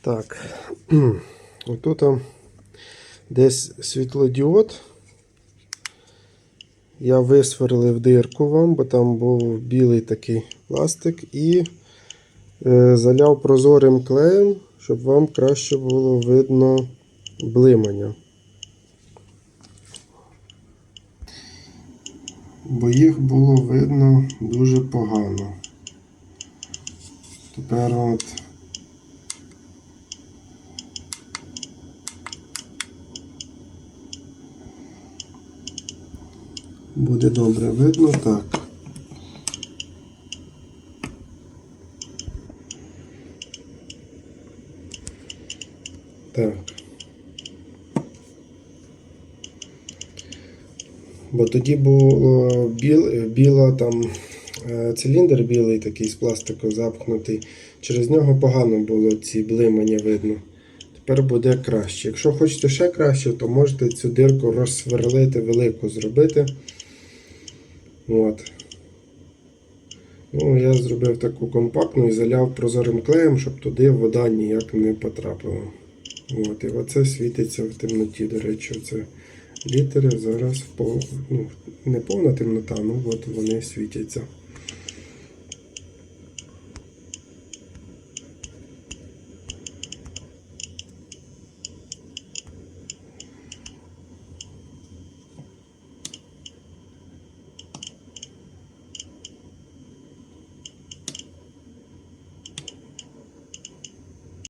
Так. Отут там десь світлодіод. Я висверлив дирку вам, бо там був білий такий пластик і е, заляв прозорим клеєм, щоб вам краще було видно блимання. Бо їх було видно дуже погано. Тепер от буде добре видно так. Так. Бо тоді було біл, біла там е, циліндр білий такий з пластику запхнутий. Через нього погано було ці блимання видно. Тепер буде краще. Якщо хочете ще краще, то можете цю дирку розсверлити велику зробити. От. Ну, я зробив таку компактну і заляв прозорим клеєм, щоб туди вода ніяк не потрапила. От, і оце світиться в темноті, до речі, це літери зараз пов... ну, не повна темнота, ну от вони світяться.